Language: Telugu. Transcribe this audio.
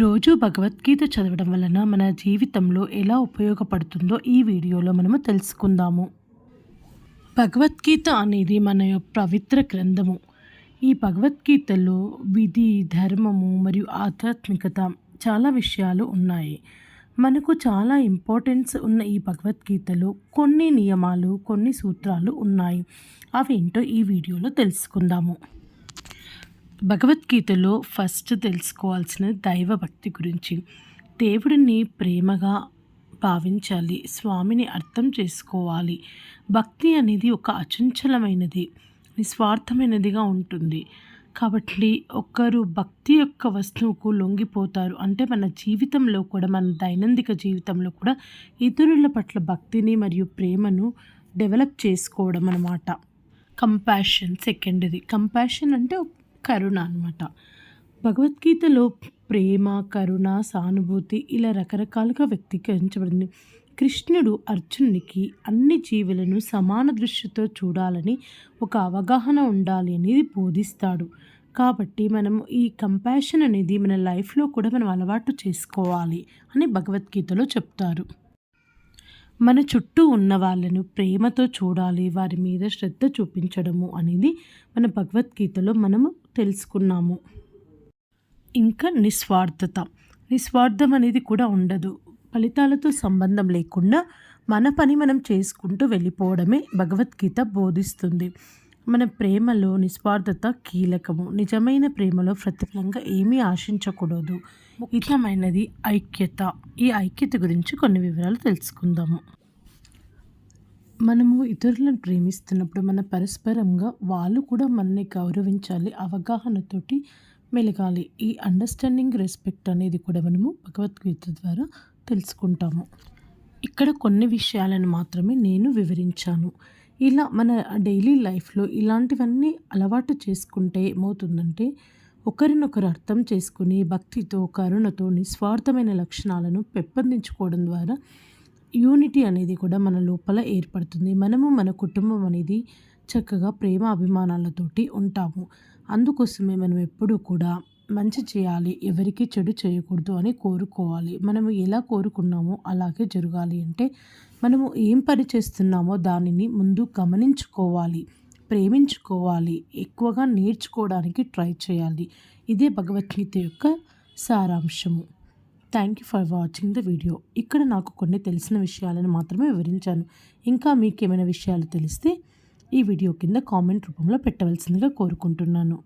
రోజు భగవద్గీత చదవడం వలన మన జీవితంలో ఎలా ఉపయోగపడుతుందో ఈ వీడియోలో మనము తెలుసుకుందాము. భగవద్గీత అనేది మన యొక్క పవిత్ర గ్రంథము. ఈ భగవద్గీతలో విధి ధర్మము మరియు ఆధ్యాత్మికత చాలా విషయాలు ఉన్నాయి. మనకు చాలా ఇంపార్టెన్స్ ఉన్న ఈ భగవద్గీతలో కొన్ని నియమాలు కొన్ని సూత్రాలు ఉన్నాయి. అవేంటో ఈ వీడియోలో తెలుసుకుందాము. భగవద్గీతలో ఫస్ట్ తెలుసుకోవాల్సిన దైవభక్తి గురించి. దేవుడిని ప్రేమగా భావించాలి స్వామిని అర్థం చేసుకోవాలి. భక్తి అనేది ఒక అచంచలమైనది నిస్వార్థమైనదిగా ఉంటుంది. కాబట్టి ఒక్కరు భక్తి యొక్క వస్తువుకు లొంగిపోతారు. అంటే మన జీవితంలో కూడా మన దైనందిక జీవితంలో కూడా ఇతరుల పట్ల భక్తిని మరియు ప్రేమను డెవలప్ చేసుకోవడం అన్నమాట. కంపాషన్ సెకండ్ది. కంపాషన్ అంటే కరుణ అనమాట భగవద్గీతలో ప్రేమ కరుణ సానుభూతి ఇలా రకరకాలుగా వ్యక్తీకరించబడింది. కృష్ణుడు అర్జున్నికి అన్ని జీవులను సమాన దృష్టితో చూడాలని ఒక అవగాహన ఉండాలి అనేది బోధిస్తాడు. కాబట్టి మనం ఈ కంపాషన్ అనేది మన లైఫ్లో కూడా మనం అలవాటు చేసుకోవాలి అని భగవద్గీతలో చెప్తారు. మన చుట్టూ ఉన్న వాళ్ళను ప్రేమతో చూడాలి వారి మీద శ్రద్ధ చూపించడము అనేది మన భగవద్గీతలో మనము తెలుసుకున్నాము. ఇంకా నిస్వార్థత. నిస్వార్థం అనేది కూడా ఉండదు. ఫలితాలతో సంబంధం లేకుండా మన పని మనం చేసుకుంటూ వెళ్ళిపోవడమే భగవద్గీత బోధిస్తుంది. మన ప్రేమలో నిస్వార్థత కీలకము. నిజమైన ప్రేమలో ప్రతిఫలంగా ఏమీ ఆశించకూడదు. ముఖ్యమైనది ఐక్యత. ఈ ఐక్యత గురించి కొన్ని వివరాలు తెలుసుకుందాము. మనము ఇతరులను ప్రేమిస్తున్నప్పుడు మన పరస్పరంగా వాళ్ళు కూడా మనని గౌరవించాలి అవగాహనతోటి మెలగాలి. ఈ అండర్స్టాండింగ్ రెస్పెక్ట్ అనేది కూడా మనము భగవద్గీత ద్వారా తెలుసుకుంటాము. ఇక్కడ కొన్ని విషయాలను మాత్రమే నేను వివరించాను. ఇలా మన డైలీ లైఫ్లో ఇలాంటివన్నీ అలవాటు చేసుకుంటే ఏమవుతుందంటే ఒకరినొకరు అర్థం చేసుకుని భక్తితో కరుణతో నిస్వార్థమైన లక్షణాలను పెంపొందించుకోవడం ద్వారా యూనిటీ అనేది కూడా మన లోపల ఏర్పడుతుంది. మనము మన కుటుంబం అనేది చక్కగా ప్రేమ అభిమానాలతోటి ఉంటాము. అందుకోసమే మనం ఎప్పుడూ కూడా మంచి చేయాలి ఎవరికి చెడు చేయకూడదు అని కోరుకోవాలి. మనము ఎలా కోరుకున్నామో అలాగే జరగాలి అంటే మనము ఏం పని చేస్తున్నామో దానిని ముందు గమనించుకోవాలి ప్రేమించుకోవాలి ఎక్కువగా నేర్చుకోవడానికి ట్రై చేయాలి. ఇదే భగవద్గీత యొక్క సారాంశము. Thank you for watching the video ఇక్కడ నాకు కొన్ని తెలిసిన విషయాలను మాత్రమే వివరించాను. ఇంకా మీకు ఏమైనా విషయాలు తెలిస్తే ఈ వీడియో కింద కామెంట్ రూపంలో పెట్టవలసిందిగా కోరుకుంటున్నాను.